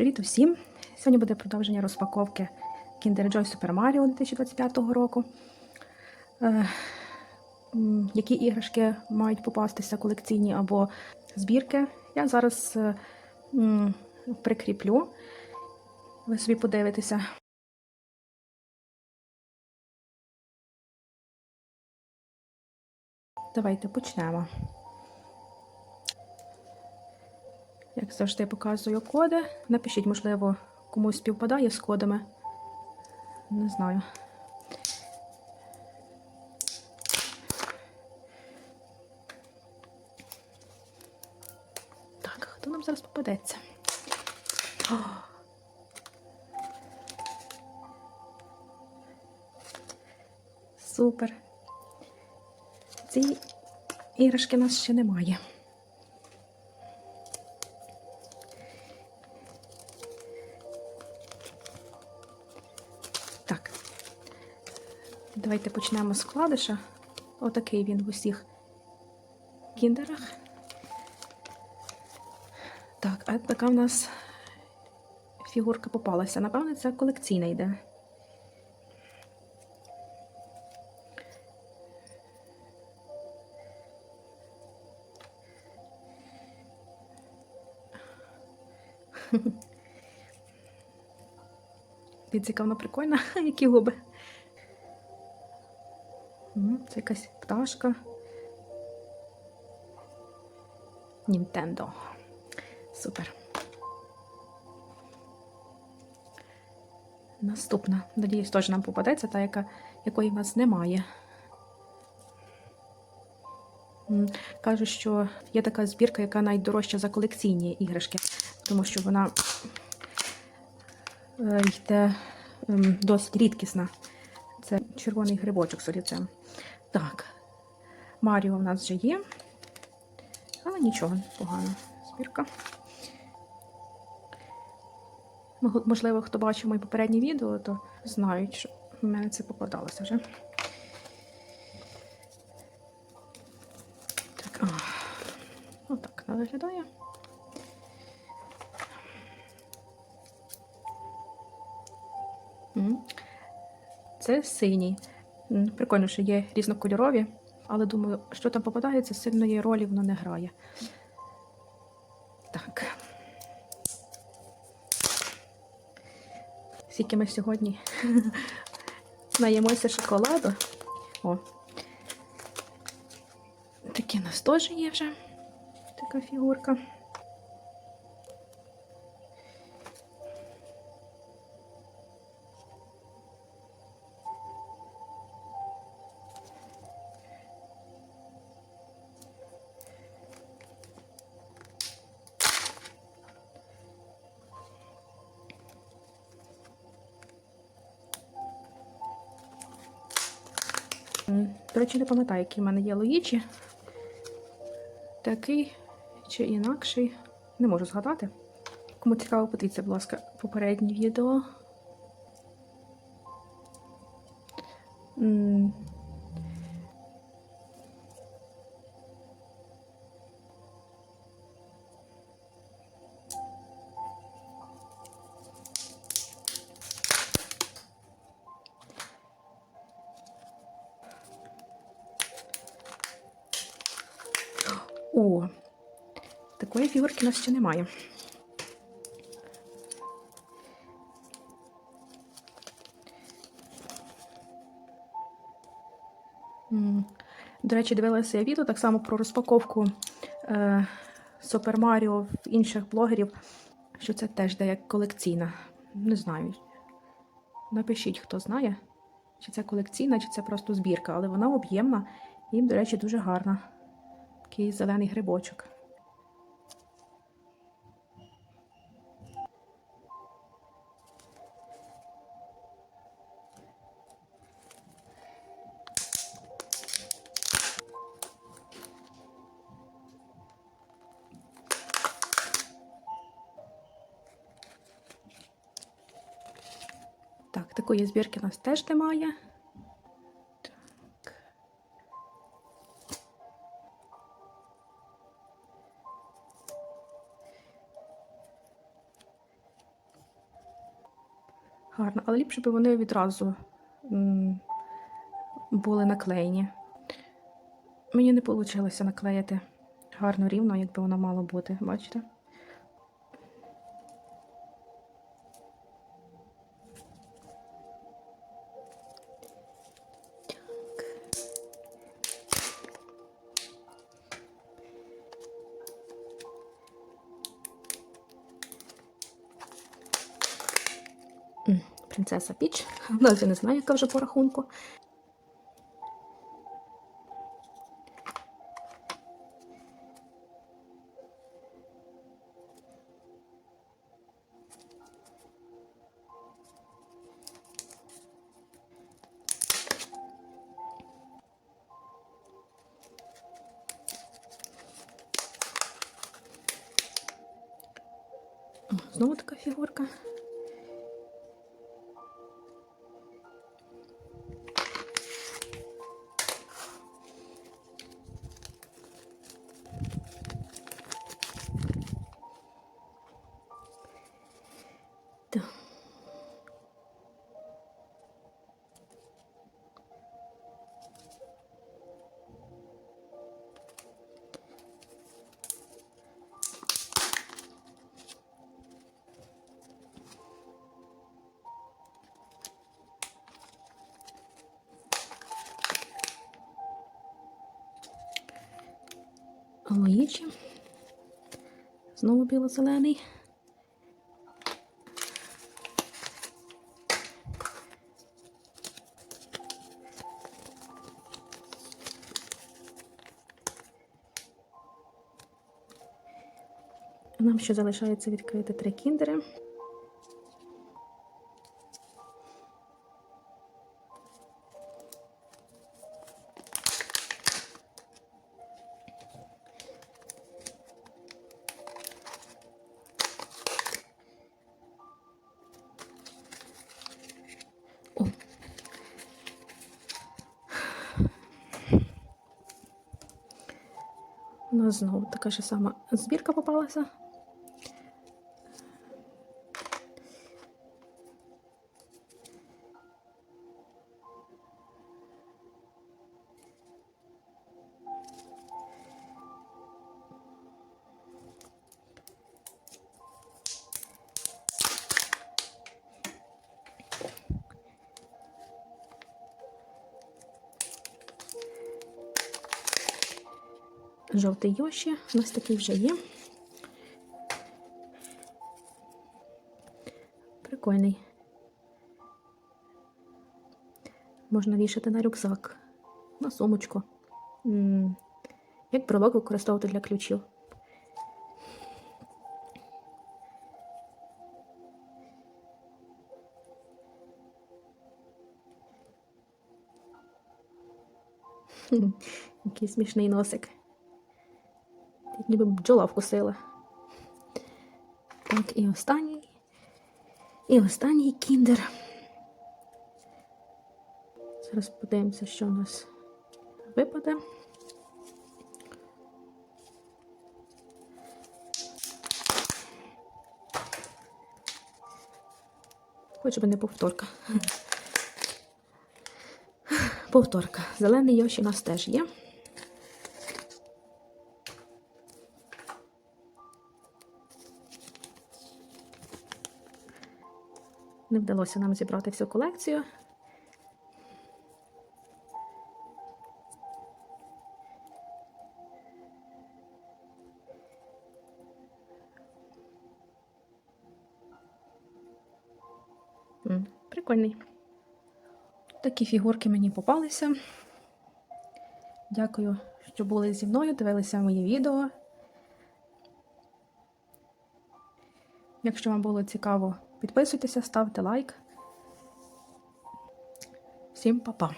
Привіт усім! Сьогодні буде продовження розпаковки Kinder Joy Super Mario 2025 року. Е, які іграшки мають попастися колекційні або збірки. Я зараз е, прикріплю. Ви собі подивитеся. Давайте почнемо. Як завжди, показую коди. Напишіть, можливо, комусь співпадає з кодами. Не знаю. Так, хто нам зараз попадеться? О! Супер. Ці іграшки нас ще немає. Давайте почнемо з вкладиша. Отакий він в усіх кіндерах. Так, а така в нас фігурка попалася. Напевно, це колекційна йде. Дивіться, вона прикольна, які губи. Це якась пташка. Нінтендо. Супер. Наступна. Надіюсь, теж нам попадеться, та, яка, якої в нас немає. М, Кажуть, що є така збірка, яка найдорожча за колекційні іграшки, тому що вона е, йде ем, досить рідкісна. Це червоний грибочок з олівцем. Так, Маріо в нас вже є, але нічого, погано. Збірка. Можливо, хто бачив мої попередні відео, то знають, що в мене це попадалося вже. Так, отак вона виглядає. Це синій. Прикольно, що є різнокольорові, але думаю, що там попадається, сильної ролі воно не грає. Так. Скільки ми сьогодні наїмося шоколаду. О. Такі у нас теж є вже така фігурка. До речі, не пам'ятаю, який в мене є Луїчі. Такий чи інакший. Не можу згадати. Кому цікаво, подивіться, будь ласка, попереднє відео. О, такої фігурки у нас ще немає. До речі, дивилася я відео так само про розпаковку е, Супер Маріо в інших блогерів, що це теж де як колекційна. Не знаю. Напишіть, хто знає, чи це колекційна, чи це просто збірка, але вона об'ємна і, до речі, дуже гарна. Такий зелений грибочок. Так, такої збірки у нас теж немає. Але ліпше б вони відразу були наклеєні. Мені не вийшло наклеїти гарно рівно, як би воно мало бути, бачите? Принцеса Піч. Навіть не знаю, яка вже по рахунку. Знову така фігурка. Луїджі. Знову біло-зелений. Нам ще залишається відкрити три кіндери. Нас знову така ж сама збірка попалася. Жовтий Йоші. У нас такий вже є. Прикольний. Можна вішати на рюкзак, на сумочку. Як брелок використовувати для ключів. Який смішний носик. Ніби бджола вкусила. Так, і останній. І останній кіндер. Зараз подивимося, що у нас випаде. Хоч би не повторка. Повторка. Зелений Йоші у нас теж є. Не вдалося нам зібрати всю колекцію. Прикольний. Такі фігурки мені попалися. Дякую, що були зі мною, дивилися мої відео. Якщо вам було цікаво, підписуйтеся, ставте лайк. Всім па-па!